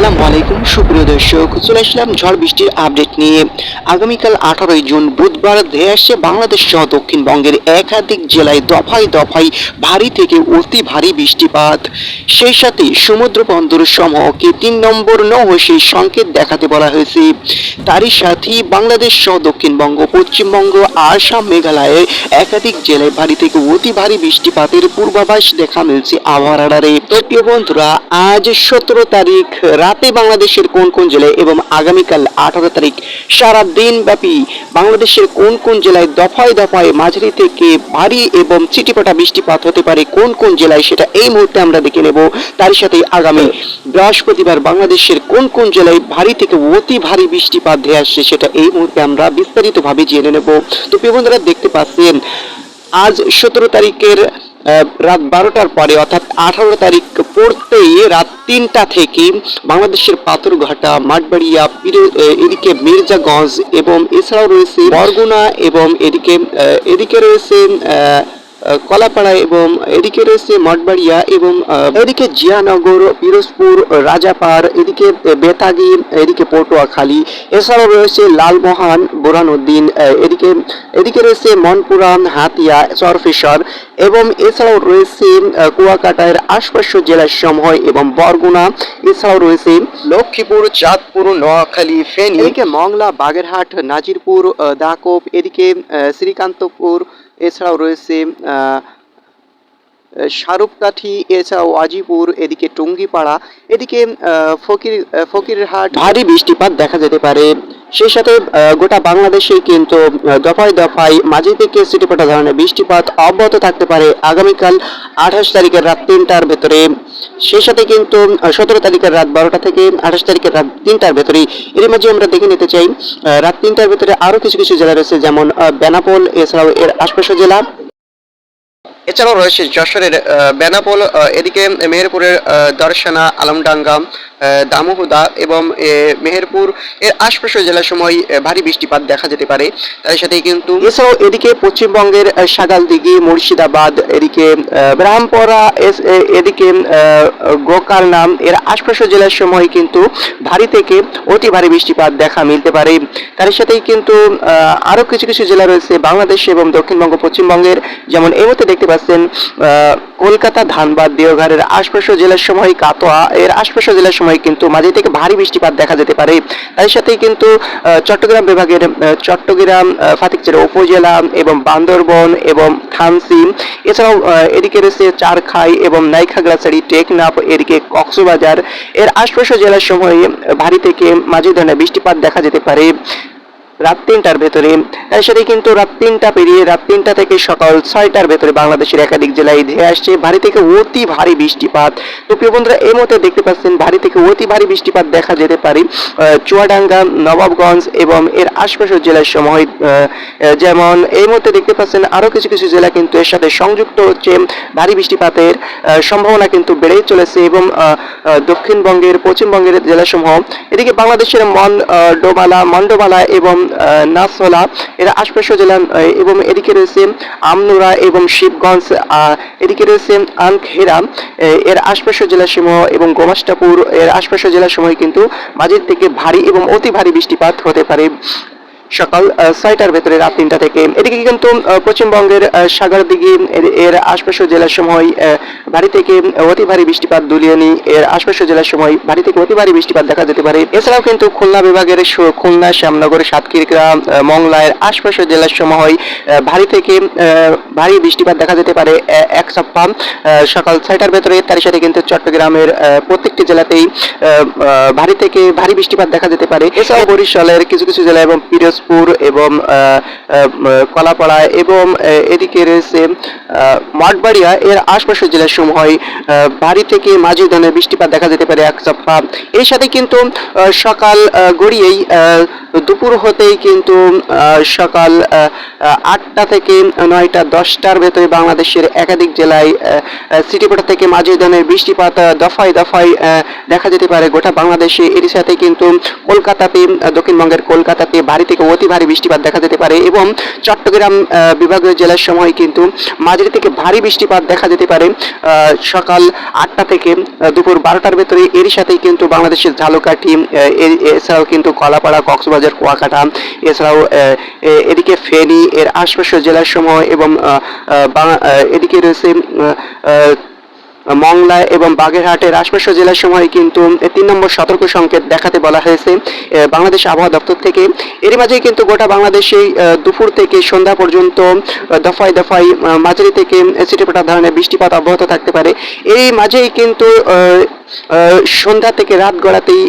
আসসালামু আলাইকুম, সুপ্রিয় দর্শক, চলে আসলাম ঝড় বৃষ্টির আপডেট নিয়ে। আগামীকাল আঠারোই জুন বুধবার ধেয়ে আসছে বাংলাদেশ সহ দক্ষিণবঙ্গের একাধিক জেলায় দফায় দফায় ভারী থেকে অতি ভারী বৃষ্টিপাত। সেই সাথে সমূহকে তিন নম্বর সংকেত দেখাতে বলা হয়েছে। তারই সাথে বাংলাদেশ সহ দক্ষিণবঙ্গ, পশ্চিমবঙ্গ, আসাম মেঘালয়ে একাধিক জেলায় ভারী থেকে অতি ভারী বৃষ্টিপাতের পূর্বাভাস দেখা মিলছে আবহাওয়া রাডারে। তো বন্ধুরা, আজ সতেরো তারিখ, রাতে বাংলাদেশের কোন কোন জেলায় এবং আগামীকাল আঠারো তারিখ সারা দিন ব্যাপী বাংলাদেশের কোন কোন জেলায় দফায় দফায় মাঝারি থেকে ভারী এবং চিটিপাটা বৃষ্টিপাত হতে পারে, কোন কোন জেলায় সেটা এই মুহূর্তে আমরা দেখে নেব। তার সাথে আগামী বৃহস্পতিবার বাংলাদেশের কোন কোন জেলায় ভারী থেকে অতি ভারী বৃষ্টিপাত ধেয়ে আসছে সেটা এই মুহূর্তে আমরা বিস্তারিতভাবে জেনে নেব। তো বন্ধুরা, দেখতে পাচ্ছেন আজ সতেরো তারিখের রাত বারোটার পরে, অর্থাৎ আঠারো তারিখ পড়তেই রাত তিনটা থেকে বাংলাদেশের পাথরঘাটা, মাঠবাড়িয়া এদিকে মির্জাগঞ্জ এবং এছাড়াও রয়েছে বরগুনা এবং এদিকে এদিকে রয়েছে কলাপাড়া এবং এদিকে রয়েছে মঠবাড়িয়া এবং এদিকে জিয়ানগর পিরোজপুর রাজাপাড় এদিকে বেতাগি এদিকে পটুয়াখালী এছাড়াও রয়েছে লালমোহন বোরানুদ্দিন এদিকে এদিকে রয়েছে মনপুরাম হাতিয়া চরফেশ্বর এবং এছাড়াও রয়েছে কুয়াকাটার আশপাশ জেলার সমূহ এবং বরগুনা এছাড়াও রয়েছে লক্ষ্মীপুর চাঁদপুর নোয়াখালী ফেনী। এদিকে মংলা বাগেরহাট নাজিরপুর দাকোপ এদিকে শ্রীকান্তপুর এছাড়াও রয়েছে আহ, শারুপকাঠি এছাড়াও আজিপুর এদিকে টুঙ্গিপাড়া এদিকে ফকির ফকিরহাট। ভারী বৃষ্টিপাত দেখা যেতে পারে। সেই সাথে গোটা বাংলাদেশে কিন্তু দফায় দফায় মাঝে থেকে সিটিপাটা ধরনের বৃষ্টিপাত অব্যাহত থাকতে পারে আগামীকাল আঠাশ তারিখের রাত তিনটার ভেতরে। সেই সাথে কিন্তু সতেরো তারিখের রাত বারোটা থেকে আঠাশ তারিখের রাত তিনটার ভেতরে এর মাঝে আমরা দেখে নিতে চাই রাত তিনটার ভেতরে আরও কিছু কিছু জেলা রয়েছে যেমন বেনাপোল এছাড়াও এর আশপাশের জেলা। এছাড়াও রয়েছে যশোরের বেনাপোল এদিকে মেহেরপুরের দর্শনা আলমডাঙ্গা দামোহদা এবং মেহেরপুর এর আশপাশের জেলার সময় ভারী বৃষ্টিপাত দেখা যেতে পারে। তার সাথে কিন্তু এছাড়াও এদিকে পশ্চিমবঙ্গের আহ, সাগালদিঘি মুর্শিদাবাদ এদিকে ব্রাহ্মপরা এদিকে আহ, গোকালনাম এর আশপাশের জেলার সময় কিন্তু ভারী থেকে অতি ভারী বৃষ্টিপাত দেখা মিলতে পারে। তার সাথেই কিন্তু আহ, আরও কিছু কিছু জেলা রয়েছে বাংলাদেশ এবং দক্ষিণবঙ্গ পশ্চিমবঙ্গের। যেমন এই মধ্যে দেখতে পাচ্ছেন কলকাতা ধানবাদ দেওঘরের আশপাশের জেলার সময় কাতোয়া এর আশপাশের জেলার সময় কিন্তু মাঝে থেকে ভারী বৃষ্টিপাত দেখা যেতে পারে। তার সাথে কিন্তু চট্টগ্রাম বিভাগের চট্টগ্রাম ফাতিকচেরা উপজেলা এবং বান্দরবন এবং থানসি। এছাড়াও এদিকে রয়েছে চারখাই এবং নাইখাগড়াছড়ি, টেকনাফ, এদিকে কক্সবাজার। এর আশপাশের জেলার সময় ভারী থেকে মাঝে ধরনের বৃষ্টিপাত দেখা যেতে পারে। রাত তিনটার ভেতরে। তার সাথে কিন্তু রাত তিনটা পেরিয়ে রাত তিনটা থেকে সকাল ছয়টার ভেতরে বাংলাদেশের একাধিক জেলায় ধেয়ে আসছে। ভারী থেকে অতি ভারী বৃষ্টিপাত। তো প্রিয় বন্ধুরা এই মুহূর্তে দেখতে পাচ্ছেন ভারী থেকে অতি ভারী বৃষ্টিপাত দেখা যেতে পারে চুয়াডাঙ্গা নবাবগঞ্জ এবং এর আশপাশের জেলার সময় যেমন এই মুহূর্তে দেখতে পাচ্ছেন আরও কিছু কিছু জেলা কিন্তু এর সাথে সংযুক্ত হচ্ছে। ভারী বৃষ্টিপাতের সম্ভাবনা কিন্তু বেড়েই চলেছে এবং দক্ষিণবঙ্গের পশ্চিমবঙ্গের জেলাসমূহ। এদিকে বাংলাদেশের মন আহ, ডোমালা মন্ডমালা এবং নাসলা এর আশপাশে জেলা এবং এদিকে রয়েছে আমনুরা এবং শিবগঞ্জ এদিকে রয়েছে আনখেরা এর জেলা জেলাসমূহ এবং গোমাস্টাপুর, এর আশপাশে সময় কিন্তু মাঝের থেকে ভারী এবং অতি ভারী বৃষ্টিপাত হতে পারে। সকাল ছয়টার ভেতরে রাত তিনটা থেকে। এদিকে কিন্তু পশ্চিমবঙ্গের সাগরদিঘি এর আশপাশের জেলার সময় ভারী থেকে অতি ভারী বৃষ্টিপাত দুলিয়ানি এর আশপাশের জেলার সময় ভারী থেকে অতি ভারী বৃষ্টিপাত দেখা যেতে পারে। এছাড়াও কিন্তু খুলনা বিভাগের খুলনা শ্যামনগর সাতক্ষীরা আহ, মংলা এর আশপাশের জেলার সময় ভারী থেকে ভারী বৃষ্টিপাত দেখা যেতে পারে এক সপ্তাহ। সকাল ছয়টার ভেতরে তার সাথে কিন্তু চট্টগ্রামের প্রত্যেকটি জেলাতেই ভারী থেকে ভারী বৃষ্টিপাত দেখা যেতে পারে। এছাড়াও বরিশালের কিছু কিছু জেলা এবং পিরোজপুর এবং কলাপাড়া এবং এদিকে রয়েছে মাঠবাড়িয়া। এর আশপাশের জেলার সমূহ ভারী থেকে মাঝি ধরনের বৃষ্টিপাত দেখা যেতে পারে, এক সপ্তাহ এর সাথে কিন্তু সকাল গড়িয়েই দুপুর হতেই কিন্তু সকাল আটটা থেকে নয়টা, দশটার ভেতরে বাংলাদেশের একাধিক জেলায় সিটিপোটা থেকে মাঝে ধরনের বৃষ্টিপাত দফায় দফায় দেখা যেতে পারে। গোটা বাংলাদেশে এর সাথে কিন্তু কলকাতাতে দক্ষিণবঙ্গের কলকাতাতে ভারী থেকে অতি ভারী বৃষ্টিপাত দেখা যেতে পারে এবং চট্টগ্রাম বিভাগীয় জেলার সময় কিন্তু মাঝারি থেকে ভারী বৃষ্টিপাত দেখা যেতে পারে। সকাল আটটা থেকে দুপুর বারোটার ভেতরে এর সাথেই কিন্তু বাংলাদেশের ঝালকাঠি এছাড়াও কিন্তু কলাপাড়া, কক্সবাজার কুয়াকাটা। এছাড়াও এদিকে ফেনী এর আশপাশের জেলাসমূহ এবং এদিকে রয়েছে মংলা এবং আশপাশের জেলার সময় কিন্তু তিন নম্বর সতর্ক সংকেত দেখাতে বলা হয়েছে। বাংলাদেশ আবহাওয়া দপ্তর থেকে। এর মাঝেই কিন্তু গোটা বাংলাদেশে দুপুর থেকে সন্ধ্যা পর্যন্ত দফায় দফায় মাঝারি থেকে সিটিপেটা ধরনের বৃষ্টিপাত অব্যাহত থাকতে পারে। এই মাঝেই কিন্তু সন্ধ্যা থেকে রাত গড়াতেই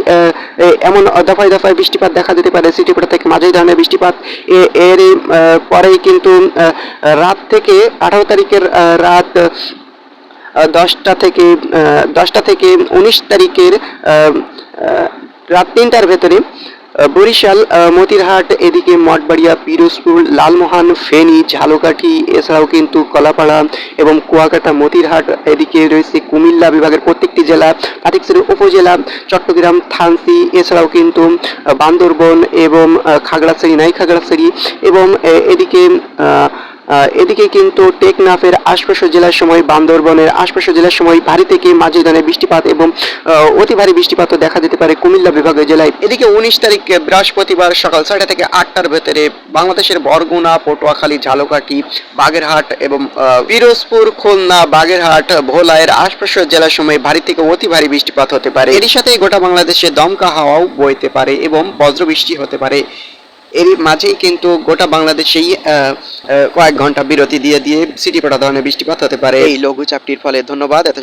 এমন দফায় দফায় বৃষ্টিপাত দেখা যেতে পারে। সিটিপেটা থেকে মাঝারি ধরনের বৃষ্টিপাত এর পরেই কিন্তু রাত থেকে আঠারো তারিখের রাত দশটা থেকে দশটা থেকে উনিশ তারিখের রাত তিনটার ভেতরে বরিশাল মতিরহাট, এদিকে মঠবাড়িয়া, পিরোজপুর, লালমোহন, ফেনী, ঝালকাঠি, এছাড়াও কিন্তু কলাপাড়া এবং কুয়াকাটা, মতিরহাট, এদিকে রয়েছে কুমিল্লা বিভাগের প্রত্যেকটি জেলা কাটিকসের উপজেলা, চট্টগ্রাম, থানসি, এছাড়াও কিন্তু বান্দরবন এবং খাগড়াছড়ি নাই খাগড়াছড়ি এবং এদিকে এদিকে কিন্তু টেকনাফের আশপাশের জেলার সময় বান্দরবনের আশপাশের জেলার সময় ভারী থেকে মাঝে ধরনের বৃষ্টিপাত এবং অতি ভারী বৃষ্টিপাতও দেখা যেতে পারে কুমিল্লা বিভাগের জেলায়। এদিকে উনিশ তারিখ বৃহস্পতিবার সকাল ছয়টা থেকে আটটার ভেতরে বাংলাদেশের বরগুনা, পটুয়াখালী, ঝালকাঠি, বাগেরহাট এবং পিরোজপুর, খুলনা, বাগেরহাট ভোলায়ের আশপাশের জেলার সময় ভারী থেকে অতি ভারী বৃষ্টিপাত হতে পারে। এর সাথে গোটা বাংলাদেশে দমকা হাওয়াও বইতে পারে এবং বজ্রবৃষ্টি হতে পারে। এর মাঝেই কিন্তু গোটা বাংলাদেশেই কয়েক ঘণ্টা বিরতি দিয়ে দিয়ে সিটি পড়া ধরনের বৃষ্টিপাত হতে পারে। এই লঘুচাপটির ফলে ধন্যবাদ। এত